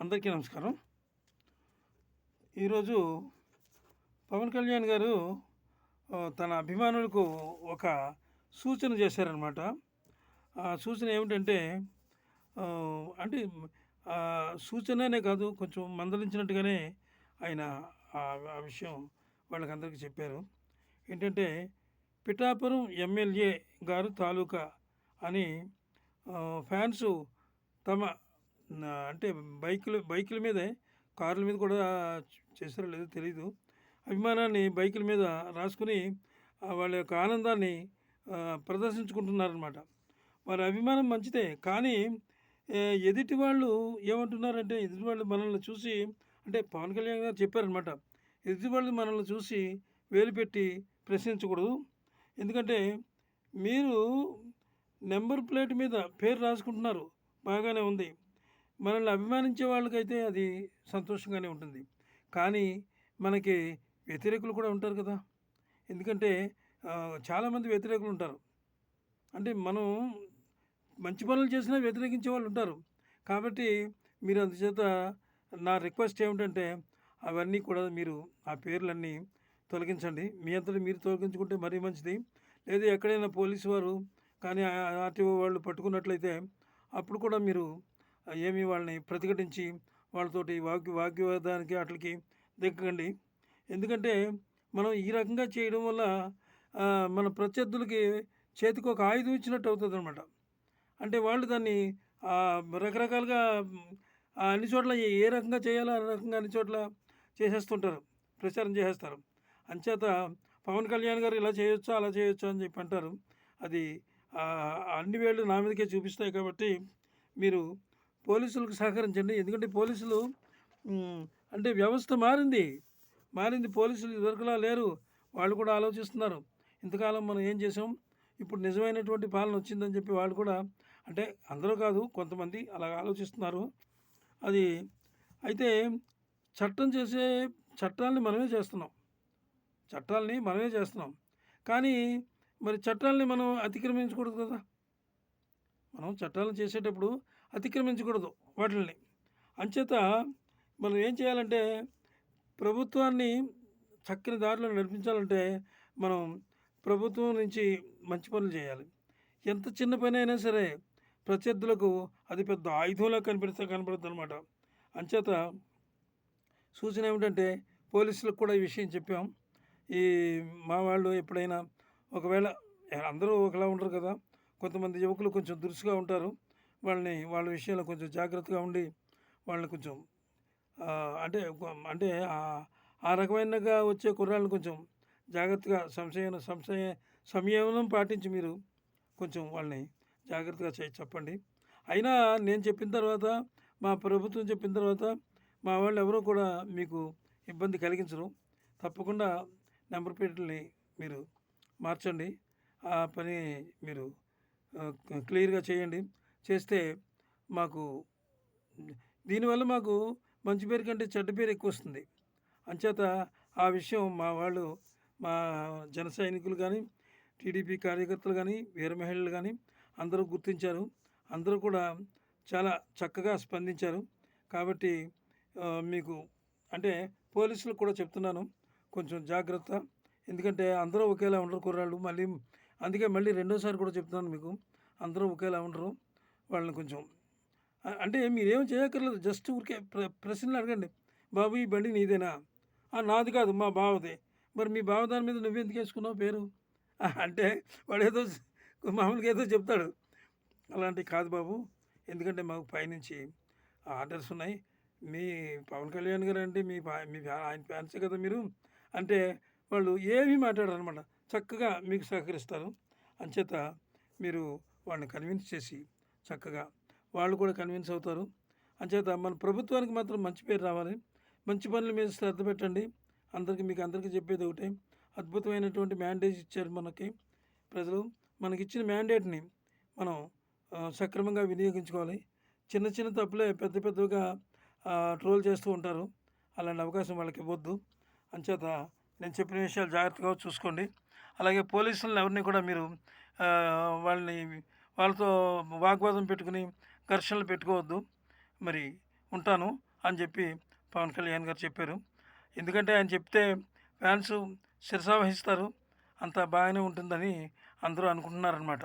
అందరికీ నమస్కారం. ఈరోజు పవన్ కళ్యాణ్ గారు తన అభిమానులకు ఒక సూచన చేశారనమాట ఆ సూచన ఏమిటంటే అంటే సూచననే కాదు కొంచెం మందలించినట్టుగానే ఆయన ఆ విషయం విషయం వాళ్ళకందరికీ చెప్పారు. ఏంటంటే పిఠాపురం ఎమ్మెల్యే గారు తాలూకా అని ఫ్యాన్స్ తమ అంటే బైకులు బైకుల మీదే కార్ల మీద కూడా చేశారో లేదో తెలీదు. అభిమానాన్ని బైకుల మీద రాసుకుని వాళ్ళ యొక్క ఆనందాన్ని ప్రదర్శించుకుంటున్నారనమాట వారి అభిమానం మంచిదే కానీ ఎదుటి వాళ్ళు ఏమంటున్నారంటే ఎదుటి వాళ్ళు మనల్ని చూసి అంటే పవన్ కళ్యాణ్ గారు చెప్పారనమాట ఎదుటి వాళ్ళు మనల్ని చూసి వేలు పెట్టి ప్రశ్నించకూడదు. ఎందుకంటే మీరు నెంబర్ ప్లేట్ మీద పేరు రాసుకుంటున్నారు బాగానే ఉంది. మనల్ని అభిమానించే వాళ్ళకైతే అది సంతోషంగానే ఉంటుంది. కానీ మనకి వ్యతిరేకులు కూడా ఉంటారు కదా. ఎందుకంటే చాలామంది వ్యతిరేకులు ఉంటారు. అంటే మనం మంచి పనులు చేసినా వ్యతిరేకించే వాళ్ళు ఉంటారు. కాబట్టి మీరు అందుచేత నా రిక్వెస్ట్ ఏమిటంటే అవన్నీ కూడా మీరు ఆ పేర్లన్నీ తొలగించండి. మీ అంతటి మీరు తొలగించుకుంటే మరీ మంచిది. లేదా ఎక్కడైనా పోలీసు వారు కానీ ఆర్టీఓ వాళ్ళు పట్టుకున్నట్లయితే అప్పుడు కూడా మీరు ఏమి వాళ్ళని ప్రతిఘటించి వాళ్ళతోటి వాగ్య వాగ్వివాదానికి వాటికి దిక్కకండి ఎందుకంటే మనం ఈ రకంగా చేయడం వల్ల మన ప్రత్యర్థులకి చేతికి ఒక ఆయుధం ఇచ్చినట్టు అవుతుంది అనమాట అంటే వాళ్ళు దాన్ని రకరకాలుగా అన్ని చోట్ల ఏ రకంగా చేయాలో ఆ రకంగా అన్ని చోట్ల చేసేస్తుంటారు. ప్రచారం చేసేస్తారు. అంచేత పవన్ కళ్యాణ్ గారు ఇలా చేయొచ్చు అలా చేయొచ్చు అని చెప్పి అంటారు. అది అన్ని వేళ్ళు నా మీదకే చూపిస్తాయి కాబట్టి మీరు పోలీసులకు సహకరించండి. ఎందుకంటే పోలీసులు అంటే వ్యవస్థ మారింది. మారింది పోలీసులు ఇదివరకులా లేరు. వాళ్ళు కూడా ఆలోచిస్తున్నారు. ఇంతకాలం మనం ఏం చేసాం ఇప్పుడు నిజమైనటువంటి పాలన వచ్చిందని చెప్పి వాళ్ళు కూడా అంటే అందరూ కాదు కొంతమంది అలా ఆలోచిస్తున్నారు. అది అయితే చట్టం చేసే చట్టాలని మనమే చేస్తున్నాం. చట్టాలని మనమే చేస్తున్నాం. కానీ మరి చట్టాలని మనం అతిక్రమించకూడదు కదా? మనం చట్టాలను చేసేటప్పుడు అతిక్రమించకూడదు వాటిని అంచేత మనం ఏం చేయాలంటే ప్రభుత్వాన్ని చక్కని దారిలో నడిపించాలంటే మనం ప్రభుత్వం నుంచి మంచి పనులు చేయాలి. ఎంత చిన్న పని అయినా సరే ప్రత్యర్థులకు అది పెద్ద ఆయుధంలా కనిపిస్తే కనపడుతుంది అనమాట అంచేత సూచన ఏమిటంటే పోలీసులకు కూడా ఈ విషయం చెప్పాం. ఈ మా వాళ్ళు ఎప్పుడైనా ఒకవేళ అందరూ ఒకలా ఉండరు కదా కొంతమంది యువకులు కొంచెం దురుసుగా ఉంటారు. వాళ్ళని వాళ్ళ విషయంలో కొంచెం జాగ్రత్తగా ఉండి వాళ్ళని కొంచెం అంటే అంటే ఆ- రకమైనగా వచ్చే కుర్రాళ్ళని కొంచెం జాగ్రత్తగా సంశయం సంశయ సంయమనం పాటించి మీరు కొంచెం వాళ్ళని జాగ్రత్తగా చేయి చెప్పండి. అయినా నేను చెప్పిన తర్వాత మా ప్రభుత్వం చెప్పిన తర్వాత మా వాళ్ళు ఎవరూ కూడా మీకు ఇబ్బంది కలిగించరు. తప్పకుండా నెంబర్ ప్లేట్లని మీరు మార్చండి. ఆ పని మీరు క్లియర్గా చేయండి. చేస్తే మాకు దీనివల్ల మాకు మంచి పేరు కంటే చెడ్డ పేరు ఎక్కువ వస్తుంది అంచేత ఆ విషయం మా వాళ్ళు మా జన సైనికులు కానీ టీడీపీ కార్యకర్తలు కానీ వీర మహిళలు కానీ అందరూ గుర్తించారు. అందరూ కూడా చాలా చక్కగా స్పందించారు. కాబట్టి మీకు అంటే పోలీసులకు కూడా చెప్తున్నాను. కొంచెం జాగ్రత్త. ఎందుకంటే అందరూ ఒకేలా ఉండరు కుర్రాళ్ళు. మళ్ళీ అందుకే మళ్ళీ రెండోసారి కూడా చెప్తున్నాను మీకు. అందరూ ఒకేలా ఉండరు. వాళ్ళని కొంచెం. అంటే మీరేం చేయక్కర్లేదు జస్ట్ ఊరికే ప్ర ప్రశ్నలు అడగండి. బాబు ఈ బండి నీదేనా? "ఆ, నాది కాదు మా బావదే. మరి మీ బావ దాని మీద నువ్వెందుకు వేసుకున్నావు పేరు? అంటే వాడు ఏదో మామూలుగా ఏదో చెప్తాడు. అలాంటి కాదు బాబు. ఎందుకంటే మాకు పైనుంచి ఆర్డర్స్ ఉన్నాయి. మీ పవన్ కళ్యాణ్ గారు అంటే మీ పా- మీ ఆయన ఫ్యాన్సే కదా మీరు. అంటే వాళ్ళు ఏమీ మాట్లాడారనమాట. అనమాట చక్కగా మీకు సహకరిస్తారు. అంచేత మీరు వాళ్ళని కన్విన్స్ చేసి చక్కగా. వాళ్ళు కూడా కన్విన్స్ అవుతారు. అంచేత మన ప్రభుత్వానికి మాత్రం మంచి పేరు రావాలి. మంచి పనుల మీద శ్రద్ధ పెట్టండి. అందరికీ మీకు అందరికీ చెప్పేది ఒకటే. అద్భుతమైనటువంటి మ్యాండేజ్ ఇచ్చారు మనకి ప్రజలు. మనకి ఇచ్చిన మ్యాండేట్ని మనం సక్రమంగా వినియోగించుకోవాలి. చిన్న చిన్న తప్పులే పెద్ద పెద్దగా ట్రోల్ చేస్తూ ఉంటారు. అలాంటి అవకాశం వాళ్ళకి ఇవ్వద్దు. అంచేత నేను చెప్పిన విషయాలు జాగ్రత్తగా చూసుకోండి. అలాగే పోలీసులను ఎవరిని కూడా మీరు వాళ్ళని వాళ్ళతో వాగ్వాదం పెట్టుకుని ఘర్షణలు పెట్టుకోవద్దు. మరి ఉంటాను అని చెప్పి పవన్ కళ్యాణ్ గారు చెప్పారు. ఎందుకంటే ఆయన చెప్తే ఫ్యాన్స్ శిరసావహిస్తారు. అంత బాగానే ఉంటుందని అందరూ అనుకుంటున్నారనమాట